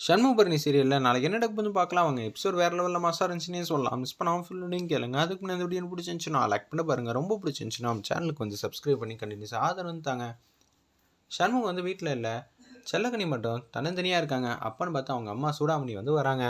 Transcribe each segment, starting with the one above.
சண்முகபரணி சீரியலில் நாளைக்கு என்ன நடக்குதுன்னு பார்க்கலாம். அவங்க எபிசோட் வேறு லெவலில் மாசாக இருந்துச்சுன்னே சொல்லலாம். மிஸ் பண்ணாமல் ஃபுல்லுடையும் கேளுங்க. அதுக்கு முன்னாடி இந்த வீடியோ பிடிச்சிருந்துச்சுன்னா லைக் பண்ண பாருங்கள் ரொம்ப பிடிச்சிருந்துச்சுன்னா நம்ம சேனலுக்கு வந்து சப்ஸ்கிரைப் பண்ணி கண்டினியூஸ் ஆதரவு தாங்க. சண்முகம் வந்து வீட்டில் இல்லை. செல்லக்கனி மட்டும் தனித்தனியாக இருக்காங்க. அப்பன்னு பார்த்தா அவங்க அம்மா சூடாமணி வந்து வராங்க.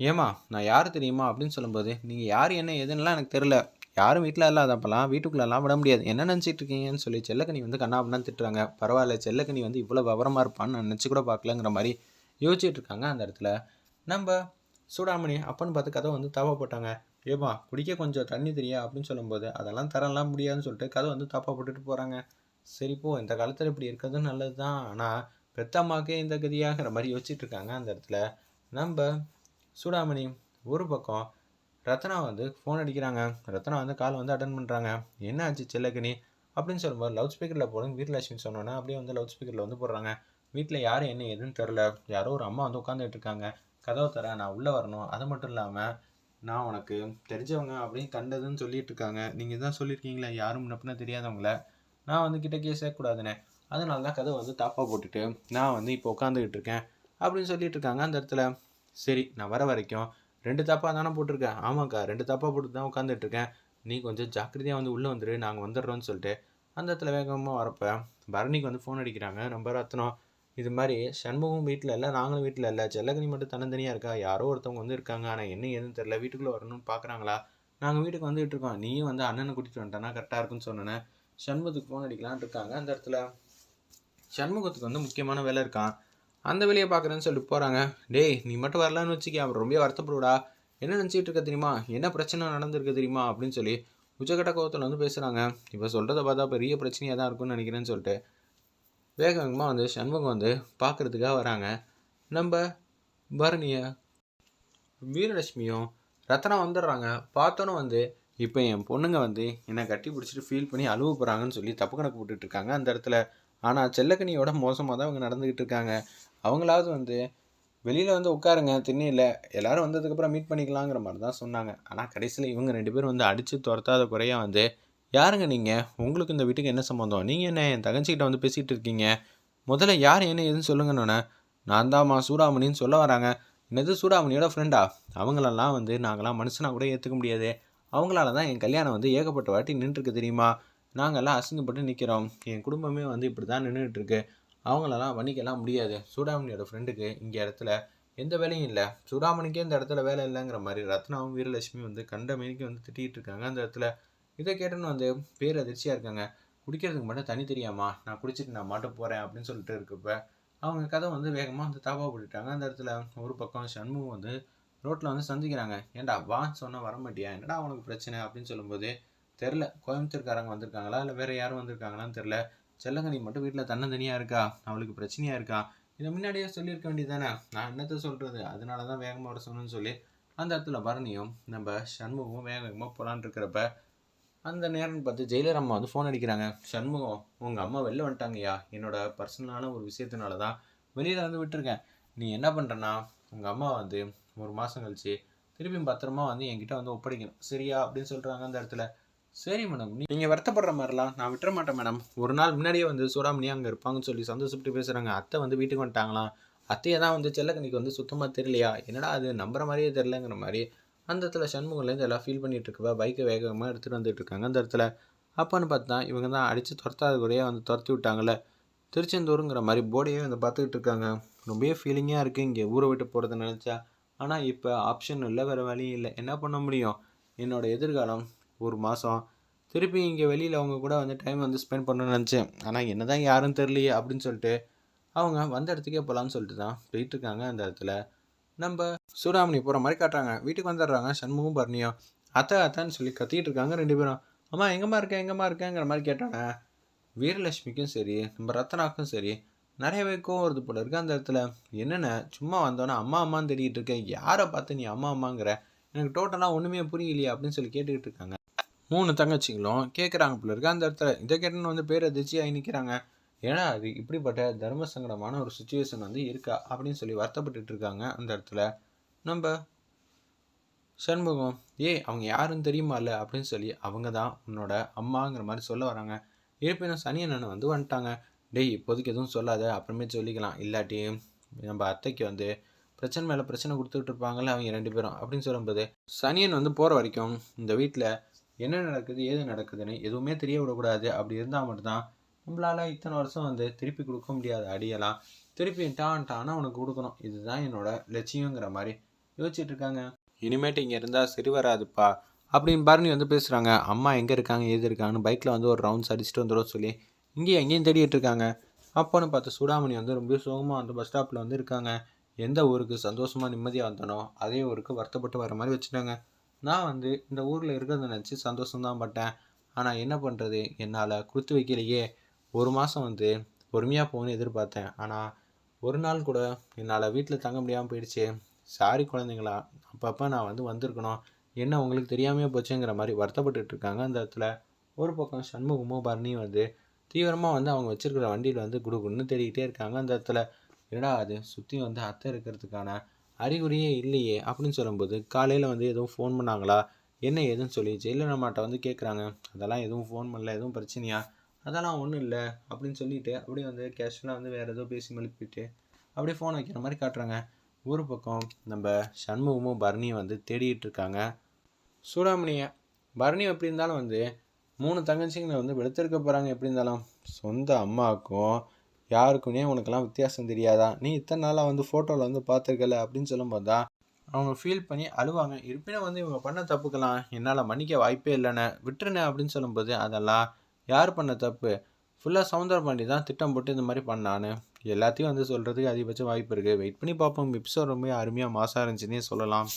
ஏமா நான் யார் தெரியுமா அப்படின்னு சொல்லும்போது நீங்கள் யார் என்ன எதுன்னெலாம் எனக்கு தெரில யாரும் வீட்டில் இல்லாத அப்போலாம் வீட்டுக்குள்ளெல்லாம் விட முடியாது. என்ன நினச்சிட்டு இருக்கீங்கன்னு சொல்லி செல்லக்கனி வந்து கண்ணா அப்படின்னா திட்டுறாங்க. பரவாயில்ல செல்லக்கனி வந்து இவ்வளோ விவரமாக இருப்பான்னு நான் நினச்சி கூட பார்க்கலங்கிற மாதிரி யோசிச்சுட்டு இருக்காங்க அந்த இடத்துல. நம்ம சூடாமணி அப்பன்னு பார்த்து கதை வந்து தவப்பட்டாங்க போட்டாங்க. ஏப்பா குடிக்க கொஞ்சம் தண்ணி தெரியா? அப்படின்னு சொல்லும்போது அதெல்லாம் தரலாம் முடியாதுன்னு சொல்லிட்டு கதை வந்து தப்பா போட்டுட்டு போகிறாங்க சரிப்போ இந்த காலத்தில் இப்படி இருக்கிறது நல்லது தான் ஆனால் பெத்தம்மாக்கே இந்த கதியாகிற மாதிரி யோசிச்சுட்டு இருக்காங்க அந்த இடத்துல. நம்ம சூடாமணி ஒரு பக்கம் ரத்னா வந்து ஃபோன் அடிக்கிறாங்க. ரத்னா வந்து கால் வந்து அட்டன் பண்ணுறாங்க என்ன ஆச்சு செல்லக்கனி அப்படின்னு சொல்லும்போது லவுட் ஸ்பீக்கரில் போடுங்க. வீரலட்சுமி சொன்னோன்னே அப்படியே வந்து லவுட் ஸ்பீக்கரில் வந்து போடுறாங்க. வீட்டில் யார் என்ன எதுன்னு தெரில யாரோ ஒரு அம்மா வந்து உட்காந்துட்டு இருக்காங்க கதவை தர நான் உள்ளே வரணும். அது மட்டும் இல்லாமல் நான் உனக்கு தெரிஞ்சவங்க அப்படின்னு கண்டதுன்னு சொல்லிட்டு இருக்காங்க நீங்கள் தான் சொல்லியிருக்கீங்களே யாரும் முன்னப்பின தெரியாதவங்கள. நான் வந்து கிட்டக்கே சேர்க்கக்கூடாதுண்ணே அதனால தான் கதவை வந்து தாப்பாக போட்டுட்டு நான் வந்து இப்போ உட்காந்துக்கிட்டு இருக்கேன் அப்படின்னு சொல்லிட்டு இருக்காங்க அந்த இடத்துல. சரி நான் வர வரைக்கும் ரெண்டு தாப்பா தானே போட்டிருக்கேன். ஆமாக்கா ரெண்டு தாப்பா போட்டு தான் உட்காந்துட்டு இருக்கேன் நீ கொஞ்சம் ஜாக்கிரதையாக வந்து உள்ளே வந்துடு நாங்கள் வந்துடுறோன்னு சொல்லிட்டு அந்த இடத்துல வேகமாக வரப்போ பரணிக்கு வந்து ஃபோன் அடிக்கிறாங்க. ரொம்ப ரத்னம் இது மாதிரி சண்முகம் வீட்டில் இல்லை நாங்களும் வீட்டில் இல்லை. செல்லகனி மட்டும் தனித்தனியாக இருக்கா? யாரோ ஒருத்தவங்க வந்து இருக்காங்க. ஆனால் என்ன ஏதுன்னு தெரில வீட்டுக்குள்ளே வரணும்னு பார்க்குறாங்களா நாங்கள் வீட்டுக்கு வந்துகிட்டு இருக்கோம். நீயும் வந்து அண்ணனை கூட்டிகிட்டு வந்துட்டானா கரெக்டாக இருக்குன்னு சொன்னேன். சண்முகத்துக்கு ஃபோன் அடிக்கலான்னு இருக்காங்க. அந்த இடத்துல சண்முகத்துக்கு வந்து முக்கியமான வேலை இருக்கான். அந்த வேலையை பார்க்குறேன்னு சொல்லிட்டு போகிறாங்க டேய் நீ மட்டும் வரலான்னு வச்சுக்கி அவர் ரொம்ப வருத்தப்படுடா என்ன நினச்சிட்டு இருக்க தெரியுமா? என்ன பிரச்சனை நடந்திருக்கு தெரியுமா? அப்படின்னு சொல்லி உச்சக்கட்ட கோவத்தில் வந்து பேசுகிறாங்க இப்போ சொல்கிறத பார்த்தா பெரிய பிரச்சனையாக தான் இருக்கும்னு நினைக்கிறேன்னு சொல்லிட்டு. வேக வேகமாக வந்து சண்முகம் வந்து பார்க்குறதுக்காக வராங்க. நம்ம பரணியை வீரலட்சுமியும் ரத்னா வந்துடுறாங்க. பார்த்தோன்னே வந்து இப்போ என் பொண்ணுங்க வந்து என்னை கட்டி பிடிச்சிட்டு ஃபீல் பண்ணி அழுவு போகிறாங்கன்னு சொல்லி தப்பு கணக்கு போட்டுட்ருக்காங்க அந்த இடத்துல. ஆனால் செல்லக்கனியோட மோசமாக தான் அவங்க நடந்துக்கிட்டு இருக்காங்க. அவங்களாவது வந்து வெளியில் வந்து உட்காருங்க திண்ணையில். எல்லாரும் வந்ததுக்கப்புறம் மீட் பண்ணிக்கலாங்கிற மாதிரி தான் சொன்னாங்க. ஆனால் கடைசியில் இவங்க ரெண்டு பேரும் வந்து அடித்து துரத்தாத குறையாக வந்து யாருங்க நீங்கள் உங்களுக்கு இந்த வீட்டுக்கு என்ன சம்மந்தம் நீங்கள் என்ன என் தங்கச்சிக்கிட்ட வந்து பேசிகிட்டு இருக்கீங்க முதல்ல யார் என்ன எதுன்னு சொல்லுங்கண்ணே நான் தான்மா சூடாமணின்னு சொல்ல வராங்க. என்னது சூடாமணியோட ஃப்ரெண்டா அவங்களெல்லாம் வந்து நாங்களாம் மனுஷனா கூட ஏற்றுக்க முடியாது. அவங்களால தான் என் கல்யாணம் வந்து ஏகப்பட்ட வாட்டி நின்றுருக்கு தெரியுமா? நாங்கள்லாம் அசிங்கப்பட்டு நிற்கிறோம் என் குடும்பமே வந்து இப்படி தான் நின்றுட்டுருக்கு அவங்களெல்லாம் வணிக்கலாம் முடியாது. சூடாமணியோட ஃப்ரெண்டுக்கு இங்கே இடத்துல எந்த வேலையும் இல்லை. சூடாமணிக்கே இந்த இடத்துல வேலை இல்லைங்கிற மாதிரி ரத்னாவும் வீரலட்சுமி வந்து கண்ட மேனிக்கு வந்து திட்டிகிட்டு இருக்காங்க அந்த இடத்துல இதை கேட்டோன்னு வந்து பேர் அதிர்ச்சியாக இருக்காங்க. குடிக்கிறதுக்கு மட்டும் தனி தெரியாமா? நான் குடிச்சிட்டு நான் மாட்ட போகிறேன் அப்படின்னு சொல்லிட்டு இருக்கப்ப அவங்க கதை வந்து வேகமாக வந்து தாப்பாக போட்டுட்டாங்க. அந்த இடத்துல ஒரு பக்கம் சண்முகம் வந்து ரோட்டில் வந்து சந்திக்கிறாங்க. ஏன்டா வான்னு சொன்னால் வர மாட்டியா? என்னடா அவனுக்கு பிரச்சனை? அப்படின்னு சொல்லும்போது தெரில கோயம்புத்தூர்காரங்க வந்திருக்காங்களா? இல்லை வேறு யாரும் வந்திருக்காங்களான்னு தெரில செல்லங்கனி மட்டும் வீட்டில் தன்னந்தனியாக இருக்கா? அவளுக்கு பிரச்சனையாக இருக்கா? இதை முன்னாடியே சொல்லியிருக்க வேண்டியதானே நான் என்னத்தை சொல்கிறது அதனால தான் வேகமாக வர சொன்னேன்னு சொல்லி அந்த இடத்துல பரணியும் நம்ம சண்முகமும் வேக வேகமாக போகலான் இருக்கிறப்ப அந்த நேரம்னு பார்த்து ஜெயிலர் அம்மா வந்து ஃபோன் அடிக்கிறாங்க. சண்முகம் உங்கள் அம்மா வெளில வந்துட்டாங்கய்யா. என்னோட பர்சனலான ஒரு விஷயத்தினால தான் வெளியில் வந்து விட்டுருக்கேன். நீ என்ன பண்ணுறன்னா உங்கள் அம்மா வந்து ஒரு மாதம் கழிச்சு திருப்பியும் பத்திரமா வந்து என்கிட்ட வந்து ஒப்படைக்கணும். சரியா? அப்படின்னு சொல்கிறாங்க அந்த இடத்துல. சரி மேடம் நீங்கள் வருத்தப்படுற மாதிரிலாம் நான் விட்டுற மாட்டேன் மேடம் ஒரு நாள் முன்னாடியே வந்து சூடாமணி அங்கே இருப்பாங்கன்னு சொல்லி சந்தோஷப்பட்டு பேசுகிறாங்க அத்தை வந்து வீட்டுக்கு வந்துட்டாங்களாம். அத்தையை தான் வந்து செல்லக்கணிக்கு வந்து சுத்தமாக தெரியலையா? என்னடா அது? நம்புற மாதிரியே தெரிலங்கிற மாதிரி அந்த இடத்துல சண்முகம்லேருந்து எல்லாம் ஃபீல் பண்ணிகிட்டு இருக்கவ பைக்கை வேகமாக எடுத்துகிட்டு வந்துட்டு இருக்காங்க. அந்த இடத்துல அப்போன்னு பார்த்தா இவங்க தான் அடித்து துரத்தாத கூடயே வந்து துரத்தி விட்டாங்கல்ல. திருச்செந்தூருங்கிற மாதிரி போர்டையே வந்து பார்த்துக்கிட்டு இருக்காங்க. ரொம்பவே ஃபீலிங்காக இருக்குது இங்கே ஊரை விட்டு போகிறத நினச்சா. ஆனால் இப்போ ஆப்ஷன் இல்லை வேறு வழியும் இல்லை. என்ன பண்ண முடியும்? என்னோட எதிர்காலம் ஒரு மாதம் திருப்பி இங்கே வெளியில் அவங்க கூட வந்து டைம் வந்து ஸ்பெண்ட் பண்ணணும்னு நினச்சேன். ஆனால் என்ன தான் யாரும் தெரியலையே அப்படின்னு சொல்லிட்டு அவங்க வந்த இடத்துக்கே போகலான்னு சொல்லிட்டு தான் போயிட்டுருக்காங்க அந்த இடத்துல. நம்ம சூடாமணி போகிற மாதிரி காட்டுறாங்க. வீட்டுக்கு வந்துடுறாங்க. சண்முகம் பரணியும். அத்தை அத்தைன்னு சொல்லி கத்திட்டு இருக்காங்க ரெண்டு பேரும். அம்மா எங்கம்மா இருக்கேன் எங்கம்மா இருக்கேங்கிற மாதிரி கேட்டானே வீரலட்சுமிக்கும் சரி நம்ம ரத்தனாக்கும் சரி நிறைய பேருக்கும் வருது போல இருக்கு அந்த இடத்துல. என்னென்ன? சும்மா வந்தோன்னே அம்மா அம்மான்னு தேடிட்டு இருக்கேன். யாரை பார்த்து நீ அம்மா அம்மாங்கிற? எனக்கு டோட்டலாக ஒன்றுமே புரியலையே அப்படின்னு சொல்லி கேட்டுக்கிட்டு இருக்காங்க. மூணு தங்கச்சிங்களும் கேட்குறாங்க போல இருக்கு அந்த இடத்துல. இதை கேட்டுன்னு வந்து பேர் அதிர்ச்சியாகி நிற்கிறாங்க ஏன்னா அது இப்படிப்பட்ட தர்ம சங்கடமான ஒரு சுச்சுவேஷன் வந்து இருக்கா அப்படின்னு சொல்லி வருத்தப்பட்டுட்டு இருக்காங்க அந்த இடத்துல. நம்ம சண்முகம் ஏய் அவங்க யாருன்னு தெரியுமால அப்படின்னு சொல்லி அவங்க தான் உன்னோட அம்மாங்கிற மாதிரி சொல்ல வராங்க. இருப்பினும் சனி அண்ணன் வந்து வந்துட்டாங்க. டேய் இப்போதைக்கு எதுவும் சொல்லாத அப்புறமே சொல்லிக்கலாம். இல்லாட்டி நம்ம அத்தைக்கு வந்து பிரச்சனை மேலே பிரச்சனை கொடுத்துட்டு இருப்பாங்கல்ல அவங்க ரெண்டு பேரும் அப்படின்னு சொல்லும்போது சனியன் வந்து போகிற வரைக்கும் இந்த வீட்டில் என்ன நடக்குது ஏது நடக்குதுன்னு எதுவுமே தெரிய விடக்கூடாது அப்படி இருந்தால் மட்டும்தான் நம்மளால் இத்தனை வருஷம் வந்து திருப்பி கொடுக்க முடியாத அடியெல்லாம் திருப்பி டான் உனக்கு கொடுக்கணும். இதுதான் என்னோட லட்சியங்கிற மாதிரி யோசிச்சுட்டு இருக்காங்க. இனிமேட்டு இங்கே இருந்தால் சரி வராதுப்பா அப்படின்னு பரணி வந்து பேசுகிறாங்க அம்மா எங்கே இருக்காங்க ஏது இருக்காங்கன்னு பைக்கில் வந்து ஒரு ரவுண்ட்ஸ் அடிச்சுட்டு வந்துடும் சொல்லி இங்கேயும் எங்கேயும் தேடிட்டு இருக்காங்க. அப்போன்னு பார்த்து சூடாமணி வந்து ரொம்ப சோகமாக வந்து பஸ் ஸ்டாப்பில் வந்து இருக்காங்க. எந்த ஊருக்கு சந்தோஷமாக நிம்மதியாக வந்தனோ அதே ஊருக்கு வருத்தப்பட்டு வர மாதிரி வச்சுட்டாங்க. நான் வந்து இந்த ஊரில் இருக்கிறத நினச்சி சந்தோஷம்தான் பட்டேன். ஆனால் என்ன பண்ணுறது என்னால் கொடுத்து வைக்கலையே. ஒரு மாதம் வந்து பொறுமையாக போகணும்னு எதிர்பார்த்தேன். ஆனால் ஒரு நாள் கூட என்னால் வீட்டில் தங்க முடியாமல் போயிடுச்சு. சாரி குழந்தைங்களா அப்பப்போ நான் வந்து வந்திருக்கணும். என்ன உங்களுக்கு தெரியாமையே போச்சுங்கிற மாதிரி வருத்தப்பட்டுட்டு இருக்காங்க. அந்த இடத்துல ஒரு பக்கம் சண்முகமும் பரணியும் வந்து தீவிரமாக வந்து அவங்க வச்சுருக்கிற வண்டியில் வந்து குடுகுன்னு தேடிக்கிட்டே இருக்காங்க. அந்த இடத்துல என்னடா அது சுற்றி வந்து அத்தை இருக்கிறதுக்கான அறிகுறியே இல்லையே அப்படின்னு சொல்லும்போது காலையில் வந்து எதுவும் ஃபோன் பண்ணாங்களா? என்ன ஏதுன்னு சொல்லி ஜெயிலர் அம்மாட்ட வந்து கேட்குறாங்க அதெல்லாம் எதுவும் ஃபோன் பண்ணல எதுவும் பிரச்சனையா? அதெல்லாம் ஒன்றும் இல்லை அப்படின்னு சொல்லிட்டு அப்படியே வந்து கேஷுவலாக வந்து வேறு ஏதோ பேசி மழுப்பிட்டு அப்படியே ஃபோன் வைக்கிற மாதிரி காட்டுறாங்க. ஒரு பக்கம் நம்ம சண்முகமும் பரணியும் வந்து தேடிட்டு இருக்காங்க. சூடாமணியை பரணி எப்படி இருந்தாலும் வந்து மூணு தங்கச்சிங்களை வந்து வெளுத்திருக்க போகிறாங்க எப்படி இருந்தாலும் சொந்த அம்மாவுக்கும் யாருக்குமே உனக்கெல்லாம் வித்தியாசம் தெரியாதா? நீ இத்தனை நாளாக வந்து ஃபோட்டோவில் வந்து பார்த்துருக்கல அப்படின்னு சொல்லும்போது தான் அவங்க ஃபீல் பண்ணி அழுவாங்க. இருப்பினும் வந்து இவங்க பண்ண தப்புக்கெல்லாம் என்னால் மன்னிக்க வாய்ப்பே இல்லைண்ணே விட்டுருண்ணே அப்படின்னு சொல்லும்போது அதெல்லாம் யார் பண்ண தப்பு? ஃபுல்லாக சவுந்தர பாண்டி தான் திட்டம் போட்டு இந்த மாதிரி பண்ணான்னு எல்லாத்தையும் வந்து சொல்கிறதுக்கு அதிகபட்ச வாய்ப்பு இருக்குது வெயிட் பண்ணி பார்ப்போம். எபிசோட் ரொம்ப அருமையாக மாசாக இருந்துச்சுன்னே சொல்லலாம்.